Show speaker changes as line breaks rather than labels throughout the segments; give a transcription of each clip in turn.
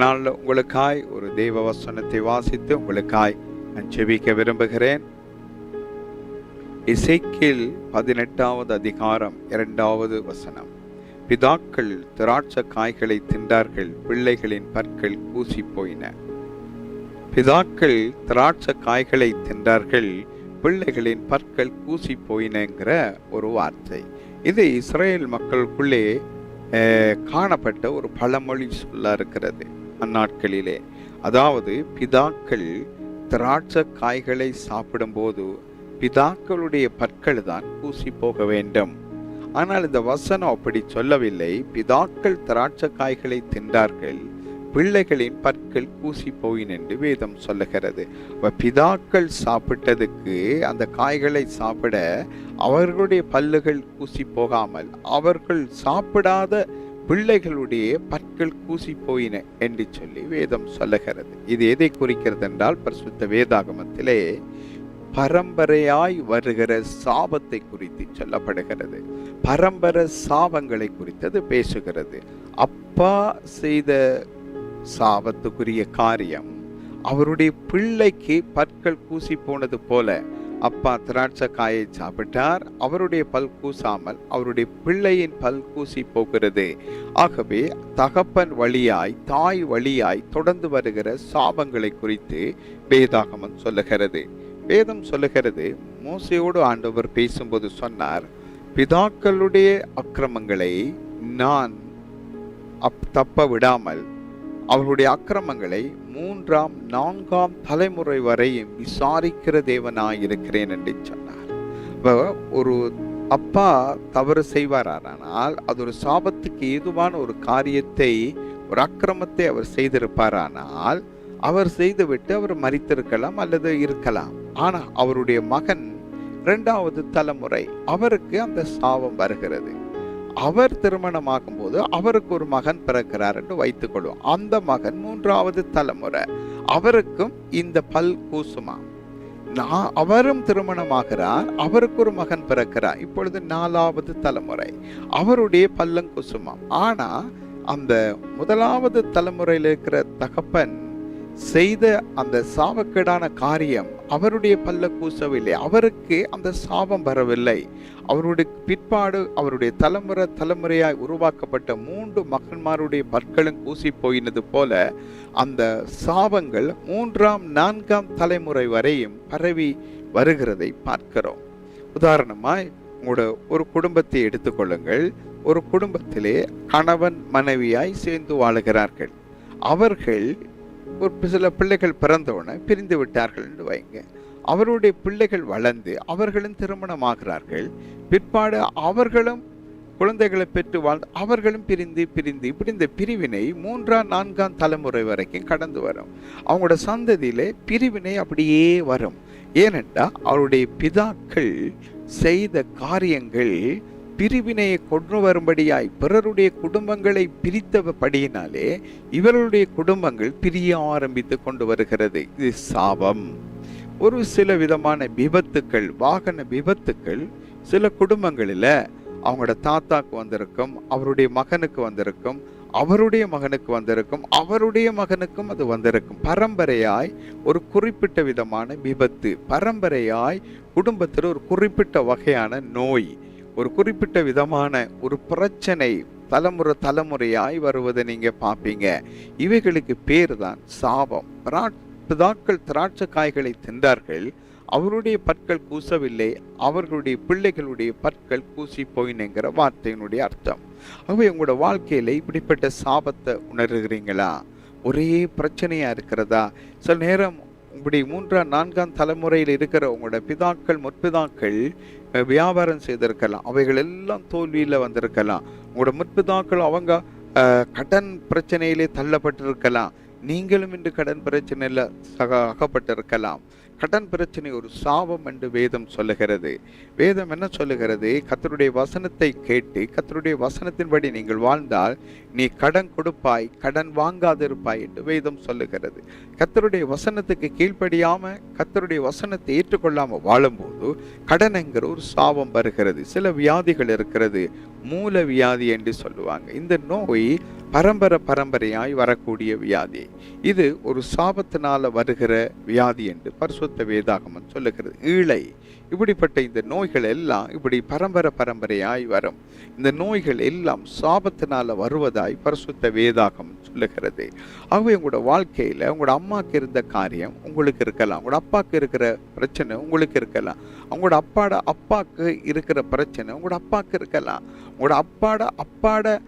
நாளில் உங்களுக்காய் ஒரு தெய்வ வசனத்தை வாசித்து உங்களுக்காய் நான் செபிக்க விரும்புகிறேன். இசைக்கில் பதினெட்டாவது அதிகாரம் இரண்டாவது வசனம். பிதாக்கள் திராட்ச காய்களை தின்றார்கள் பிள்ளைகளின் பற்கள் கூசி போயின பிதாக்கள் திராட்ச காய்களை தின்றார்கள் பிள்ளைகளின் பற்கள் கூசி போயினங்கிற ஒரு வார்த்தை. இது இஸ்ரேல் மக்களுக்குள்ளே காணப்பட்ட ஒரு பழமொழி சொல்ல இருக்கிறது. அந்நாட்களிலே. அதாவது பிதாக்கள் திராட்சை காய்களை சாப்பிடும்போது பிதாக்களுடைய பற்கள் தான் கூசி போக வேண்டும். ஆனால் இந்த வசனம் அப்படி சொல்லவில்லை. பிதாக்கள் திராட்சை காய்களை தின்றார்கள் பிள்ளைகளின் பற்கள் கூசி போயின் என்று வேதம் சொல்லுகிறது. பிதாக்கள் சாப்பிட்டதுக்கு அந்த காய்களை சாப்பிட அவர்களுடைய பல்லுகள் கூசி போகாமல் அவர்கள் சாப்பிடாத பிள்ளைகளுடைய பற்கள் கூசி போயின என்று சொல்லி வேதம் சொல்லுகிறது. இது எதை குறிக்கிறது என்றால் பரிசுத்த வேதாகமத்திலே பரம்பரையாய் வருகிற சாபத்தை குறித்து சொல்லப்படுகிறது. பரம்பரை சாபங்களை குறித்தது பேசுகிறது. அப்பா செய்த சாபத்துக்குரிய காரியம் அவருடைய பிள்ளைக்கு பற்கள் கூசி போனது போல அப்பா திராட்சை காயை சாப்பிட்டார். அவருடைய பல் கூசாமல் அவருடைய பிள்ளையின் பல் கூசி போகிறது. ஆகவே தகப்பன் வழியாய் தாய் வழியாய் தொடர்ந்து வருகிற சாபங்களை குறித்து வேதாகமம் சொல்லுகிறது. வேதம் சொல்லுகிறது மோசையோடு ஆண்டவர் பேசும்போது சொன்னார் பிதாக்களுடைய அக்கிரமங்களை நான் அப் தப்ப விடாமல் அவர்களுடைய அக்கிரமங்களை மூன்றாம் நான்காம் தலைமுறை வரையும் விசாரிக்கிற தேவனாயிருக்கிறேன் என்று சொன்னார். ஒரு அப்பா தவறு செய்வாரானால் அது ஒரு சாபத்துக்கு ஏதுவான ஒரு காரியத்தை ஒரு அக்கிரமத்தை அவர் செய்திருப்பாரானால் அவர் செய்துவிட்டு அவர் மறித்திருக்கலாம் அல்லது இருக்கலாம். ஆனால் அவருடைய மகன் இரண்டாவது தலைமுறை அவருக்கு அந்த சாபம் வருகிறது. அவர் திருமணமாகும் போது அவருக்கு ஒரு மகன் பிறக்கிறார் என்று வைத்துக்கொள்வோம் அந்த மகன் மூன்றாவது தலைமுறை. அவருக்கும் இந்த பல் கூசுமா. நான் அவரும் திருமணமாகிறார் அவருக்கு ஒரு மகன் பிறக்கிறார். இப்பொழுது நாலாவது தலைமுறை. அவருடைய பல்லம் குசுமம். ஆனா அந்த முதலாவது தலைமுறையில் இருக்கிற தகப்பன் செய்த அந்த சாபக்கேடான காரியம் அவருடைய பல்ல கூசவில்லை அவருக்கு அந்த சாபம் வரவில்லை. அவருடைய பிற்பாடு அவருடைய தலைமுறை தலைமுறையாய் உருவாக்கப்பட்ட மூன்று மகன்மாருடைய பற்களும் கூசி போயினது போல அந்த சாபங்கள் மூன்றாம் நான்காம் தலைமுறை வரையும் பரவி வருகிறதை பார்க்கிறோம். உதாரணமாய் உங்களோட ஒரு குடும்பத்தை எடுத்துக்கொள்ளுங்கள் ஒரு குடும்பத்திலே கணவன் மனைவியாய் சேர்ந்து வாழுகிறார்கள். அவர்கள் ஒரு சில பிள்ளைகள் பிறந்தவுடனே பிரிந்து விட்டார்கள் என்று வைங்க. அவருடைய பிள்ளைகள் வளர்ந்து அவர்களும் திருமணமாகிறார்கள். பிற்பாடு அவர்களும் குழந்தைகளை பெற்று வாழ்ந்து அவர்களும் பிரிந்து பிரிந்து இப்படி இந்த பிரிவினை மூன்றாம் நான்காம் தலைமுறை வரைக்கும் கடந்து வரும். அவங்களோட சந்ததியிலே பிரிவினை அப்படியே வரும். ஏனென்றால் அவருடைய பிதாக்கள் செய்த காரியங்கள் பிரிவினையை கொண்டு வரும்படியாய் பிறருடைய குடும்பங்களை பிரித்தபடியினாலே இவர்களுடைய குடும்பங்கள் பிரிய ஆரம்பித்து கொண்டு வருகிறது. இது சாபம். ஒரு சில விதமான விபத்துக்கள் வாகன விபத்துக்கள் சில குடும்பங்களில் அவங்களோட தாத்தாக்கு வந்திருக்கும் அவருடைய மகனுக்கு வந்திருக்கும் அவருடைய மகனுக்கு வந்திருக்கும் அவருடைய மகனுக்கும் அது வந்திருக்கும். பரம்பரையாய் ஒரு குறிப்பிட்ட விதமான விபத்து பரம்பரையாய் குடும்பத்தில் ஒரு குறிப்பிட்ட வகையான நோய். ஒரு குறிப்பிட்ட விதமான ஒரு பிரச்சனை தலைமுறை தலைமுறையாய் வருவதை நீங்கள் பார்ப்பீங்க. இவைகளுக்கு பேர் தான் சாபம் பிதாக்கள் திராட்சை காய்களை தின்றார்கள். அவருடைய பற்கள் கூசவில்லை. அவர்களுடைய பிள்ளைகளுடைய பற்கள் கூசி போயினுங்கிற வார்த்தையினுடைய அர்த்தம். ஆகவே உங்களோட வாழ்க்கையில் இப்படிப்பட்ட சாபத்தை உணர்கிறீங்களா? ஒரே பிரச்சனையாக இருக்கிறதா? சில நேரம் இப்படி மூன்றாம் நான்காம் தலைமுறையில் இருக்கிற உங்களோட பிதாக்கள் முற்பிதாக்கள் வியாபாரம் செய்திருக்கலாம். அவைகள் எல்லாம் தோல்வியில வந்திருக்கலாம். உங்களோட முற்பிதாக்கள் அவங்க கடன் பிரச்சனையிலே தள்ளப்பட்டிருக்கலாம். நீங்களும் இன்று கடன் பிரச்சனையில் சக அகப்பட்டிருக்கலாம். கடன் பிரச்சனை ஒரு சாபம் என்று வேதம் சொல்லுகிறது. வேதம் என்ன சொல்லுகிறது? கத்தருடைய வசனத்தை கேட்டு கத்தருடைய வசனத்தின்படி நீங்கள் வாழ்ந்தால் நீ கடன் கொடுப்பாய் கடன் வாங்காதிருப்பாய் என்று வேதம் சொல்லுகிறது. கத்தருடைய வசனத்துக்கு கீழ்ப்படியாம கத்தருடைய வசனத்தை ஏற்றுக்கொள்ளாம வாழும்போது கடன் என்கிற ஒரு சாபம் வருகிறது. சில வியாதிகள் இருக்கிறது. மூல வியாதி என்று சொல்லுவாங்க. இந்த நோய் பரம்பரை பரம்பரையாய் வரக்கூடிய வியாதி. இது ஒரு சாபத்தினால வருகிற வியாதி என்று பரிசுத்த வேதாகமன் சொல்லுகிறது. ஈழை. இப்படிப்பட்ட இந்த நோய்கள் எல்லாம் இப்படி பரம்பரை பரம்பரையாய் வரும். இந்த நோய்கள் எல்லாம் சாபத்தினால வருவதாய் பரிசுத்த வேதாகம் சொல்லுகிறது. ஆகவே உங்களோட வாழ்க்கையில் உங்களோட அம்மாக்கு இருந்த காரியம் உங்களுக்கு இருக்கலாம். உங்களோட அப்பாவுக்கு இருக்கிற பிரச்சனை உங்களுக்கு இருக்கலாம். உங்களோட அப்பாட அப்பாவுக்கு இருக்கிற பிரச்சனை உங்களோட அப்பாவுக்கு இருக்கலாம். உங்களோட அப்பாட அப்பாட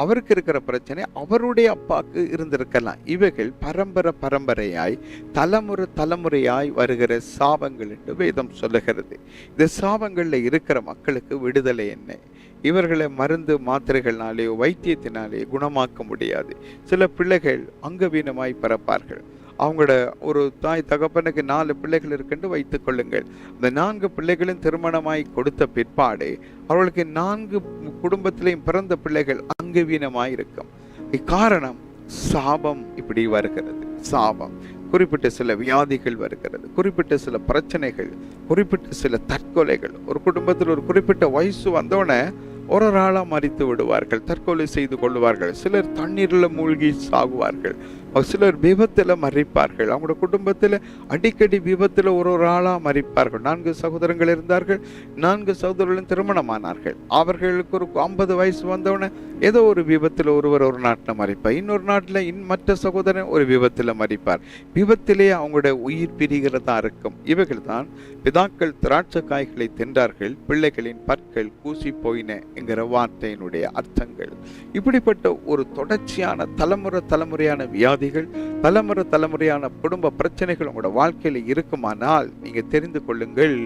அவருக்கு இருக்கிற பிரச்சனை அவருடைய அப்பாவுக்கு இருந்திருக்கலாம். இவைகள் பரம்பரை பரம்பரையாய் தலைமுறை தலைமுறையாய் வருகிற சாபங்கள் என்று வேதம் சொல்லுகிறது. இந்த சாபங்களில் இருக்கிற மக்களுக்கு விடுதலை என்ன? இவர்களை மருந்து மாத்திரைகள்னாலேயோ வைத்தியத்தினாலேயோ குணமாக்க முடியாது. சில பிள்ளைகள் அங்கவீனமாய் பிறப்பார்கள். அவங்களோட ஒரு தாய் தகப்பனுக்கு நாலு பிள்ளைகள் இருக்குன்னு வைத்துக் கொள்ளுங்கள். அந்த நான்கு பிள்ளைகளும் திருமணமாய் கொடுத்த பிற்பாடு அவர்களுக்கு நான்கு குடும்பத்திலையும் பிறந்த பிள்ளைகள் அங்கவீனமாய் இருக்கும் இக்காரணம் சாபம் இப்படி வருகிறது. சாபம். குறிப்பிட்ட சில வியாதிகள் வருகிறது. குறிப்பிட்ட சில பிரச்சனைகள் குறிப்பிட்ட சில தற்கொலைகள். ஒரு குடும்பத்தில் ஒரு குறிப்பிட்ட வயசு வந்தோடனே ஒரு ஒரு ஆளா மறித்து விடுவார்கள் தற்கொலை செய்து கொள்வார்கள். சிலர் தண்ணீரில் மூழ்கி சாகுவார்கள். சிலர் விபத்தில் மறிப்பார்கள். அவங்களோட குடும்பத்தில் அடிக்கடி விபத்தில் ஒரு ஒரு ஆளாக மறிப்பார்கள். நான்கு சகோதரங்கள் இருந்தார்கள். நான்கு சகோதரர்களும் திருமணமானார்கள். அவர்களுக்கு ஒரு ஐம்பது வயசு வந்தவுடனே ஏதோ ஒரு விபத்தில் ஒருவர் ஒரு நாட்டில் மறிப்பார். இன்னொரு நாட்டில் இன் மற்ற சகோதரன் ஒரு விபத்தில் மறிப்பார். விபத்திலே அவங்களோட உயிர் பிரிகிறதா இருக்கும். இவைகள் தான் பிதாக்கள் திராட்சை காய்களை தின்றார்கள். பிள்ளைகளின் பற்கள் கூசி போயின என்கிற வார்த்தையினுடைய அர்த்தங்கள். இப்படிப்பட்ட ஒரு தொடர்ச்சியான தலைமுறை தலைமுறையான வியாதி வியாதிகள் தலைமுறை தலைமுறையான குடும்ப பிரச்சனைகள் உங்களோட வாழ்க்கையில் இருக்குமானால் நீங்க தெரிந்து கொள்ளுங்கள்.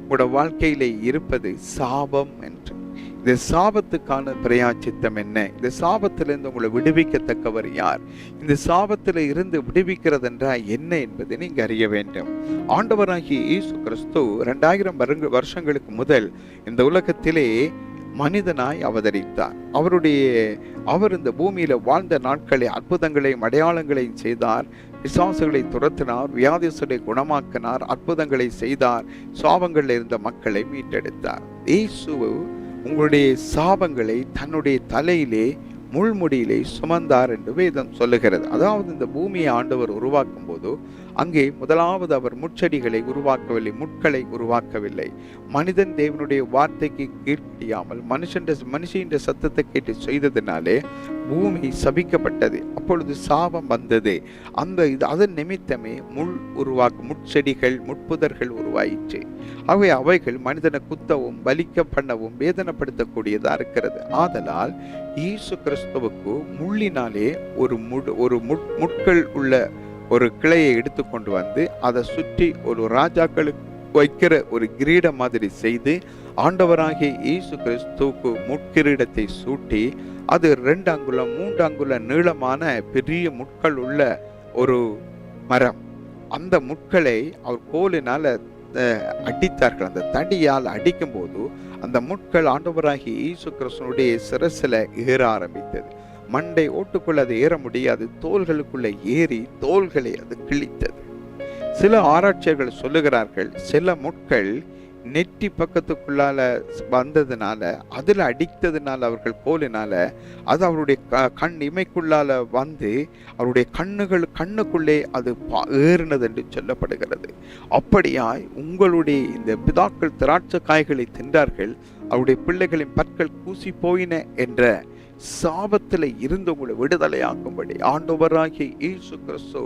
உங்களோட வாழ்க்கையில இருப்பது சாபம் என்று. இந்த சாபத்துக்கான பிரயாச்சித்தம் என்ன? இந்த சாபத்திலிருந்து உங்களை விடுவிக்கத்தக்கவர் யார்? இந்த சாபத்தில் இருந்து விடுவிக்கிறது என்றால் என்ன என்பதை நீங்கள் அறிய வேண்டும். ஆண்டவராகிய இயேசு கிறிஸ்து ரெண்டாயிரம் வருஷங்களுக்கு முதல் இந்த உலகத்திலே மனிதனாய் அவதரித்தார். அவருடைய அவர் இந்த பூமியில் வாழ்ந்த நாட்களை அற்புதங்களையும் அடையாளங்களையும் செய்தார். விசுவாசங்களை துரத்தினார் வியாதிசரை குணமாக்கினார் அற்புதங்களை செய்தார் சாபங்களில் இருந்த மக்களை மீட்டெடுத்தார். இயேசு உங்களுடைய சாபங்களை தன்னுடைய தலையிலே முள்முடியிலே சுமந்தார் என்று வேதம் சொல்லுகிறது. அதாவது இந்த பூமியை ஆண்டவர் உருவாக்கும் போது அங்கே முதலாவது அவர் முட்செடிகளை உருவாக்கவில்லை முட்களை உருவாக்கவில்லை. மனிதன் தேவனுடைய வார்த்தைக்கு கீழ்ப்படியாமல் மனுஷன் மனுஷின் சத்தத்தை கேட்டு செய்ததினாலே பூமி சபிக்கப்பட்டது. அப்பொழுது சாபம் வந்தது. அந்த இது அதன் நிமித்தமே முள் உருவாக்க முட்செடிகள் முட்புதர்கள் உருவாயிற்று. ஆகவே அவைகள் மனிதனை குத்தவும் பலிக்க பண்ணவும் வேதனைப்படுத்தக்கூடியதாக இருக்கிறது. ஆதலால் ஈசு கிறிஸ்துவுக்கு முள்ளினாலே ஒரு முடு ஒரு முட் முட்கள் உள்ள ஒரு கிளையை எடுத்துக்கொண்டு வந்து அதை சுற்றி ஒரு ராஜாக்களுக்கு வைக்கிற ஒரு கிரீடம் மாதிரி செய்து ஆண்டவராகிய இயேசு கிறிஸ்துவுக்கு முட்கிரீடத்தை சூட்டி அது ரெண்டு அங்குலம் மூன்று அங்குல நீளமான பெரிய முட்கள் உள்ள ஒரு மரம். அந்த முட்களை அவர் கோலினால அடித்தார்கள். அந்த தடியால் அடிக்கும்போது அந்த முட்கள் ஆண்டவராகி இயேசு கிறிஸ்தனுடைய சிரசில் ஏற ஆரம்பித்தது. மண்டை ஓட்டுக்குள்ள அது ஏற முடியாது தோள்களுக்குள்ள ஏறி தோள்களை அது கிழித்தது. சில ஆராய்ச்சியர்கள் சொல்லுகிறார்கள் சில முட்கள் நெற்றி பக்கத்துக்குள்ளால வந்ததுனால அதில் அடித்ததுனால அவர்கள் கோலினால அது அவருடைய க கண் இமைக்குள்ளால வந்து அவருடைய கண்ணுகள் கண்ணுக்குள்ளே அது ஏறினது என்று சொல்லப்படுகிறது. அப்படியாய் உங்களுடைய இந்த பிதாக்கள் திராட்சை காய்களை தின்றார்கள் அவருடைய பிள்ளைகளின் பற்கள் கூசி போயின என்ற சாபத்தில் இருந்து உங்களை விடுதலையாக்கும்படி. ஆண்டவராகிய இயேசு கிறிஸ்து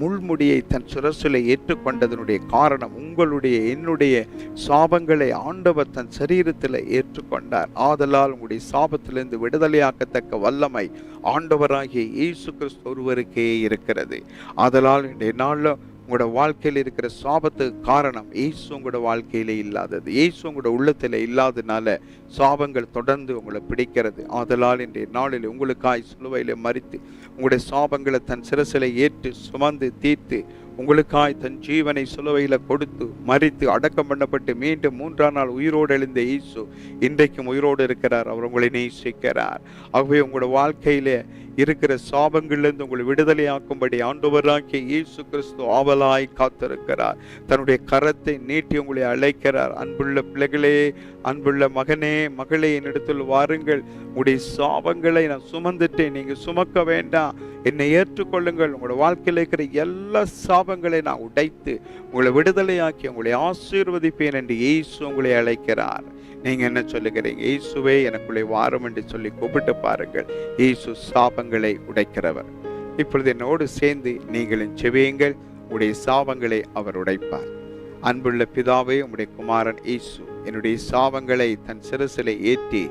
முள்முடியை தன் சுரசிலை ஏற்றுக்கொண்டதனுடைய காரணம் உங்களுடைய என்னுடைய சாபங்களை ஆண்டவர் தன் சரீரத்தில் ஏற்றுக்கொண்டார். ஆதலால் உங்களுடைய சாபத்திலிருந்து விடுதலையாக்கத்தக்க வல்லமை ஆண்டவராகிய இயேசு கிறிஸ்து ஒருவருக்கே இருக்கிறது. ஆதலால் இன்றைய நாளில் உங்களோட வாழ்க்கையில் இருக்கிற சாபத்துக்கு காரணம் ஏசு உங்களோட வாழ்க்கையில இல்லாதது. ஏசு உங்களோட உள்ளத்தில் இல்லாதனால சாபங்கள் தொடர்ந்து உங்களை பிடிக்கிறது. ஆதலால் இன்றைய நாளில் உங்களுக்காய் சிலுவையில் மறித்து உங்களுடைய சாபங்களை தன் சிரசில ஏற்று சுமந்து தீர்த்து உங்களுக்காய் தன் ஜீவனை சிலுவையில் கொடுத்து மறித்து அடக்கம் பண்ணப்பட்டு மீண்டும் மூன்றாம் நாள் உயிரோடு எழுந்த இயேசு இன்றைக்கும் உயிரோடு இருக்கிறார். அவர் உங்களை நேசிக்கிறார். ஆகவே உங்களோட வாழ்க்கையிலே இருக்கிற சாபங்களிலிருந்து உங்களை விடுதலையாக்கும்படி ஆண்டவராகிய இயேசு கிறிஸ்து ஆவலாய் காத்திருக்கிறார். தன்னுடைய கரத்தை நீட்டி உங்களை அழைக்கிறார். அன்புள்ள பிள்ளைகளே அன்புள்ள மகனே மகளே என்னிடத்தில் வாருங்கள். உங்களுடைய சாபங்களை நான் சுமந்துட்டேன். நீங்கள் சுமக்க வேண்டாம். என்னை ஏற்றுக்கொள்ளுங்கள். உங்களோட வாழ்க்கையில் இருக்கிற எல்லா பாவங்களை நான் உடைத்து உங்களை விடுதலையாக்கி உங்களை ஆசீர்வதிப்பேன் என்று இயேசு உங்களை அழைக்கிறார். நீங்க என்ன சொல்லுகிறீங்க? இயேசுவே எனக்குள்ளே வாரம் என்று சொல்லி கூப்பிட்டு பாருங்கள். இயேசு சாபங்களை உடைக்கிறவர். இப்பொழுது என்னோடு சேர்ந்து நீங்களும் செவியுங்கள் உடைய சாபங்களை அவர் உடைப்பார். அன்புள்ள பிதாவே உம்முடைய குமாரன் இயேசு என்னுடைய சாபங்களை தன் சிறசிலை ஏற்றி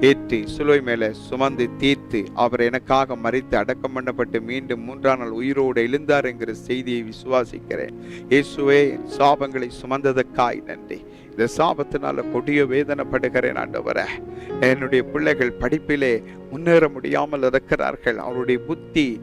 ஏற்றி சிலுவை மேலே சுமந்து தீர்த்து அவர் எனக்காக மறித்து அடக்கம் பண்ணப்பட்டு மீண்டும் மூன்றாம் நாள் உயிரோடு எழுந்தார் என்கிற செய்தியை விசுவாசிக்கிறேன். இயேசுவே சாபங்களை சுமந்ததற்காய் நன்றி. இந்த சாபத்தினால கொடிய வேதனைப்படுகிறேன் ஆண்டவர. என்னுடைய பிள்ளைகள் படிப்பிலே முன்னேற முடியாமல் இருக்கிறார்கள். அவருடைய புத்தி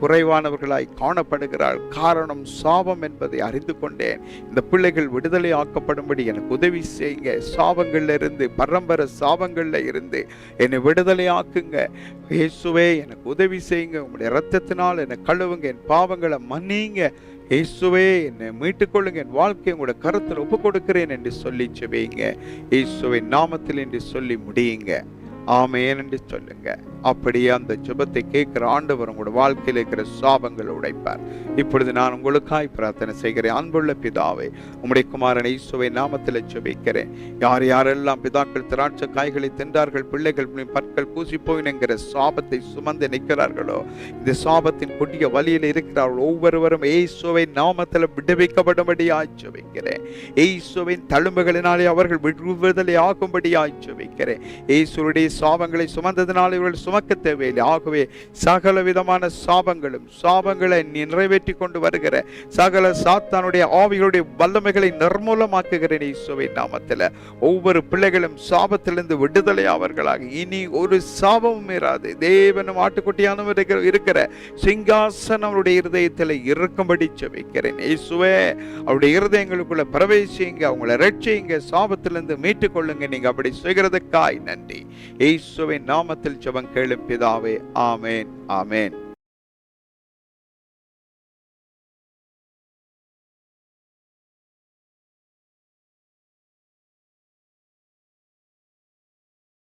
குறைவானவர்களாய் காணப்படுகிறாள். காரணம் சாபம் என்பதை அறிந்து கொண்டேன். இந்த பிள்ளைகள் விடுதலை ஆக்கப்படும்படி எனக்கு உதவி செய்யுங்க. சாபங்கள்ல இருந்து பரம்பரை சாபங்கள்ல இருந்து என்னை விடுதலை ஆக்குங்க. இயேசுவே எனக்கு உதவி செய்யுங்க. உங்களுடைய ரத்தத்தினால் என்னை கழுவுங்க. என் பாவங்களை மன்னிங்க. இயேசுவே என்னை மீட்டுக்கொள்ளுங்க. என் வாழ்க்கையை உங்களோட கருத்தில் ஒப்பு கொடுக்கிறேன் என்று சொல்லி செவையுங்க. இயேசுவை நாமத்தில் என்று சொல்லி முடியுங்க. ஆமேன் என்று சொல்லுங்க. அப்படியே அந்த ஜெபத்தை கேட்கிற ஆண்டவர் உங்களோட வாழ்க்கையில் இருக்கிற சாபங்கள் உடைப்பார். இப்பொழுது நான் உங்களுக்காய் பிரார்த்தனை செய்கிறேன். அன்புள்ள பிதாவை உம்முடைய குமாரன் ஈசுவை நாமத்தில் ஜெபிக்கிறேன். யார் யாரெல்லாம் பிதாக்கள் திராட்சை காய்களை தின்றார்கள் பிள்ளைகள் பற்கள் பூசி போயினுங்கிற சாபத்தை சுமந்து நிற்கிறார்களோ இந்த சாபத்தின் கொடிய வழியில் இருக்கிறார்கள் ஒவ்வொருவரும் ஏசுவை நாமத்தில் விடுவிக்கப்படும்படியாய் ஜெபிக்கிறேன். ஏசுவின் தழும்புகளினாலே அவர்கள் விடுதலை ஆகும்படியாய் ஜெபிக்கிறேன். இயேசுடைய சாபங்களை சுமந்ததினால் இவர்கள் சுமக்க தேவையில்லை. ஆகவே சகல விதமான சாபங்களும் சாபங்களை நிறைவேற்றி கொண்டு வருகிற சகல சாத்தானுடைய ஆவிகளுடைய வல்லமைகளை நிர்மூலமாக்குகிறேன் இயேசுவை நாமத்தில். ஒவ்வொரு பிள்ளைகளும் சாபத்திலிருந்து விடுதலை அவர்களாக இனி ஒரு சாபமும் இராது. தேவனும் ஆட்டுக்குட்டியானவர் இருக்கிற- இருக்கிற சிங்காசனம் அவருடைய இருதயத்தில் இருக்கும்படி செபிக்கிறேன் இயேசுவே அவருடைய இருதயங்களுக்குள்ள பிரவேசிங்க அவங்கள ரட்சிங்க சாபத்திலிருந்து மீட்டுக் கொள்ளுங்க. நீங்க அப்படி செய்கிறதுக்காய் நன்றி. இயேசுவின் நாமத்தில் ஜெபம் கேளும் பிதாவே ஆமேன் ஆமேன்.